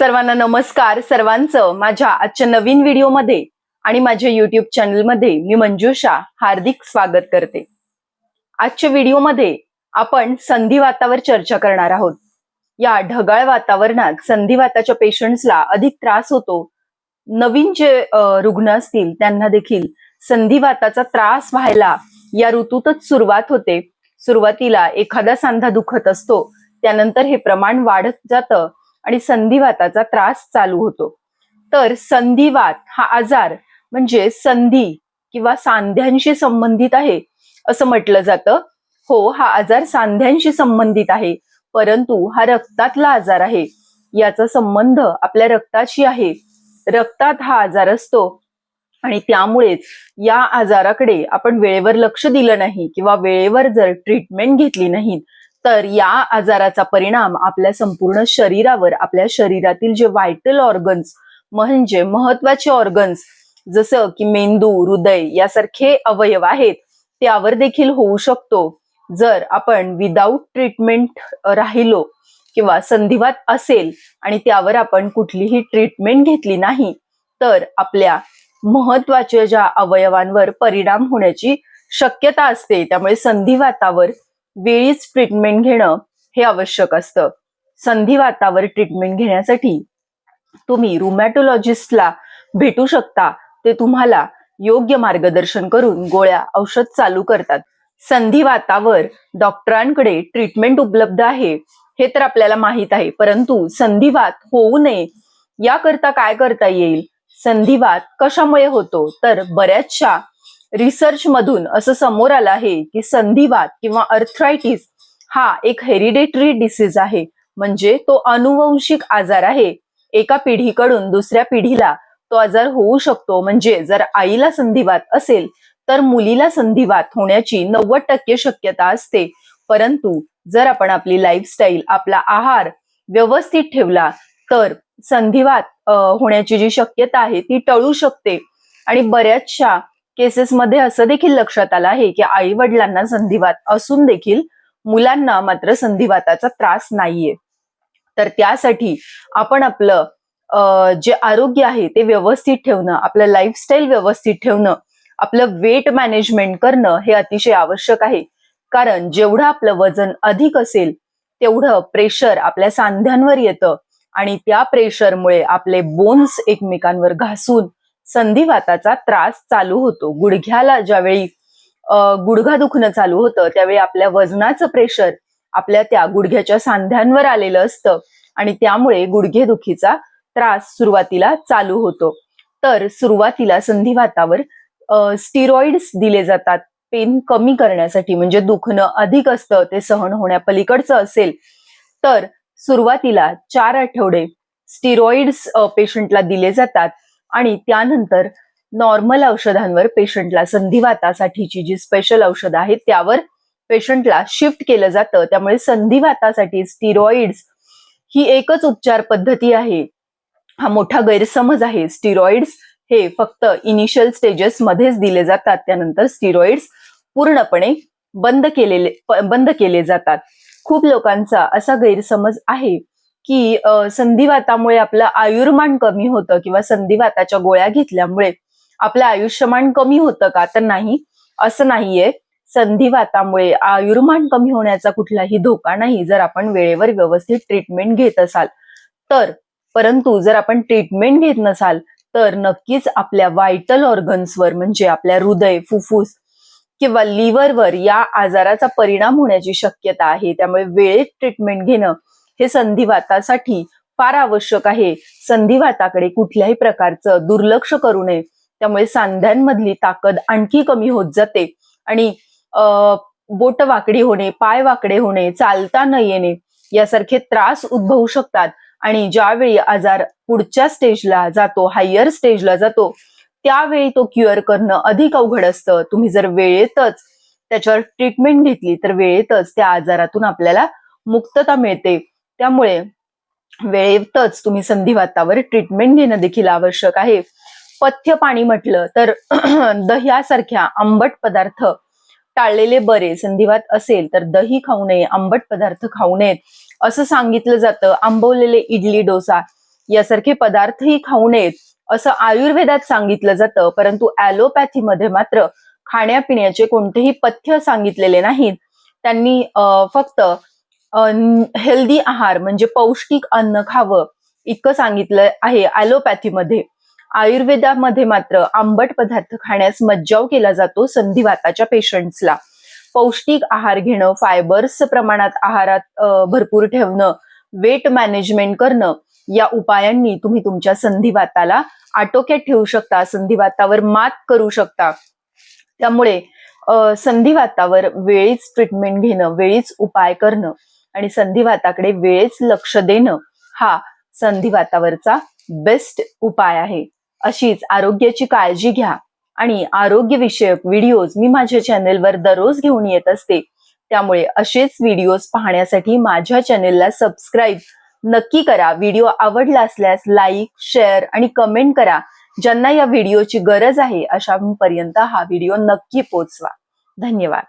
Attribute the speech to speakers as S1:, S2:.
S1: सर्वांना नमस्कार. सर्वांचं माझ्या आजच्या नवीन व्हिडिओमध्ये आणि माझ्या युट्यूब चॅनलमध्ये मी मंजुषा हार्दिक स्वागत करते. आजच्या व्हिडिओमध्ये आपण संधिवातावर चर्चा करणार आहोत. या ढगाळ वातावरणात संधिवाताच्या पेशंट्सला अधिक त्रास होतो. नवीन जे रुग्ण असतील त्यांना देखील संधिवाताचा त्रास व्हायला या ऋतूतच सुरुवात होते. सुरुवातीला एखादा सांधा दुखत असतो. त्यानंतर हे प्रमाण वाढत जातं. आणि संधिवाताचा त्रास चालू होतो. तर संधिवात हा आजार म्हणजे संधी किंवा सांध्यांशी संबंधित आहे असं म्हटलं जातं. हो हा आजार सांध्यांशी संबंधित आहे परंतु हा रक्तातला आजार आहे. याचा संबंध आपल्या रक्ताशी आहे. रक्तात हा आजार असतो आणि त्यामुळेच या आजाराकडे आपण वेळेवर लक्ष दिलं नाही किंवा वेळेवर जर ट्रीटमेंट घेतली नाही तर या आजाराचा परिणाम आपल्या संपूर्ण शरीरावर आपल्या शरीरातील जे व्हायटल ऑर्गन्स म्हणजे महत्त्वाचे ऑर्गन्स जसं की मेंदू हृदय यासारखे अवयव आहेत त्यावर देखील होऊ शकतो. जर आपण विदाऊट ट्रीटमेंट राहिलो किंवा संधिवात असेल आणि त्यावर आपण कुठलीही ट्रीटमेंट घेतली नाही तर आपल्या महत्त्वाच्या ज्या अवयवांवर परिणाम होण्याची शक्यता असते त्यामुळे संधिवातावर वेळीच ट्रीटमेंट घेणं हे आवश्यक असतं. संधिवातावर ट्रीटमेंट घेण्यासाठी तुम्ही रुमॅटोलॉजिस्टला भेटू शकता. ते तुम्हाला योग्य मार्गदर्शन करून गोळ्या औषध चालू करतात. संधिवातावर डॉक्टरांकडे ट्रीटमेंट उपलब्ध आहे हे तर आपल्याला माहीत आहे. परंतु संधिवात होऊ नये याकरता काय करता येईल? संधिवात कशामुळे होतो? तर बऱ्याचशा रिसर्च मधून असं समोर आलं आहे की संधिवात किंवा अर्थरायटिस हा एक हेरिडेटरी डिसीज आहे. म्हणजे तो अनुवंशिक आजार आहे. एका पिढीकडून दुसऱ्या पिढीला तो आजार होऊ शकतो. म्हणजे जर आईला संधिवात असेल तर मुलीला संधिवात होण्याची नव्वद टक्के शक्यता असते. परंतु जर आपण आपली लाईफस्टाईल आपला आहार व्यवस्थित ठेवला तर संधिवात होण्याची जी शक्यता आहे ती टळू शकते. आणि बऱ्याचशा केसेसमध्ये असं देखील लक्षात आलं आहे की आई वडिलांना संधिवात असून देखील मुलांना मात्र संधिवाताचा त्रास नाहीये. तर त्यासाठी आपण आपलं जे आरोग्य आहे ते व्यवस्थित ठेवणं आपलं लाईफस्टाईल व्यवस्थित ठेवणं आपलं वेट मॅनेजमेंट करणं हे अतिशय आवश्यक आहे. कारण जेवढं आपलं वजन अधिक असेल तेवढं प्रेशर आपल्या सांध्यांवर येतं आणि त्या प्रेशरमुळे आपले बोन्स एकमेकांवर घासून संधिवाताचा त्रास चालू होतो. गुडघ्याला ज्यावेळी गुडघा दुखणं चालू होतं त्यावेळी आपल्या वजनाचं प्रेशर आपल्या त्या गुडघ्याच्या सांध्यांवर आलेलं असतं आणि त्यामुळे गुडघेदुखीचा त्रास सुरुवातीला चालू होतो. तर सुरुवातीला संधिवातावर स्टिरॉइड्स दिले जातात. पेन कमी करण्यासाठी म्हणजे दुखणं अधिक असतं ते सहन होण्यापलीकडचं असेल तर सुरुवातीला चार आठवडे स्टिरॉइड्स पेशंटला दिले जातात. आणि त्यानंतर नॉर्मल औषधांवर पेशंटला संधिवातासाठीची जी स्पेशल औषधं आहेत त्यावर पेशंटला शिफ्ट केलं जातं. त्यामुळे संधिवातासाठी स्टिरॉइड्स ही एकच उपचार पद्धती आहे. हा मोठा गैरसमज आहे. स्टिरॉइड्स हे फक्त इनिशियल स्टेजेस मध्येच दिले जातात. त्यानंतर स्टिरॉइड्स पूर्णपणे बंद केलेले बंद केले जातात. खूप लोकांचा असा गैरसमज आहे. की संधिवातामुळे आपलं आयुर्मान कमी होतं किंवा संधिवाताच्या गोळ्या घेतल्यामुळे आपलं आयुष्यमान कमी होतं का? तर नाही असं नाहीये. संधिवातामुळे आयुर्मान कमी होण्याचा कुठलाही धोका नाही जर आपण वेळेवर व्यवस्थित ट्रीटमेंट घेत असाल. तर परंतु जर आपण ट्रीटमेंट घेत नसाल तर नक्कीच आपल्या व्हायटल ऑर्गन्सवर म्हणजे आपल्या हृदय फुफ्फुस किंवा लिव्हरवर या आजाराचा परिणाम होण्याची शक्यता आहे. त्यामुळे वेळेत ट्रीटमेंट घेणं हे संधिवातासाठी फार आवश्यक आहे. संधिवाताकडे कुठल्याही प्रकारचं दुर्लक्ष करू नये. त्यामुळे सांध्यांमधली ताकद आणखी कमी होत जाते. आणि बोट वाकडी होणे पाय वाकडे होणे चालता न येणे यासारखे त्रास उद्भवू शकतात. आणि ज्यावेळी आजार पुढच्या स्टेजला जातो हायर स्टेजला जातो त्यावेळी तो क्युअर करणं अधिक अवघड असतं. तुम्ही जर वेळेतच त्याच्यावर ट्रीटमेंट घेतली तर वेळेतच त्या आजारातून आपल्याला मुक्तता मिळते. त्यामुळे वेळेतच तुम्ही संधिवातावर ट्रीटमेंट घेणं देखील आवश्यक आहे. पथ्य पाणी म्हटलं तर दह्यासारख्या आंबट पदार्थ टाळलेले बरे. संधिवात असेल तर दही खाऊ नये आंबट पदार्थ खाऊ नयेत. असं सांगितलं जातं. आंबवलेले इडली डोसा यासारखे पदार्थही खाऊ नयेत. असं आयुर्वेदात सांगितलं जातं. परंतु ॲलोपॅथीमध्ये मात्र खाण्यापिण्याचे कोणतेही पथ्य सांगितलेले नाहीत. त्यांनी फक्त हेल्दी आहार म्हणजे पौष्टिक अन्न खावं इतकं सांगितलं आहे ॲलोपॅथीमध्ये आयुर्वेदामध्ये मात्र आंबट पदार्थ खाण्यास मज्जाव केला जातो संधिवाताच्या पेशंट्सला पौष्टिक आहार घेणं फायबर्स प्रमाणात आहारात भरपूर ठेवणं वेट मॅनेजमेंट करणं या उपायांनी तुम्ही तुमच्या संधिवाताला आटोक्यात ठेवू शकता संधिवातावर मात करू शकता. त्यामुळे संधिवातावर वेळीच ट्रीटमेंट घेणं वेळीच उपाय करणं आणि संधिवाताकडे वेळेच लक्ष देणं हा संधिवातावरचा बेस्ट उपाय आहे. अशीच आरोग्याची काळजी घ्या आणि आरोग्यविषयक व्हिडिओज मी माझ्या चॅनेलवर दररोज घेऊन येत असते. त्यामुळे असेच व्हिडिओज पाहण्यासाठी माझ्या चॅनेलला सबस्क्राईब नक्की करा. व्हिडिओ आवडला असल्यास लाईक शेअर आणि कमेंट करा. ज्यांना या व्हिडिओची गरज आहे अशांपर्यंत हा व्हिडिओ नक्की पोचवा धन्यवाद.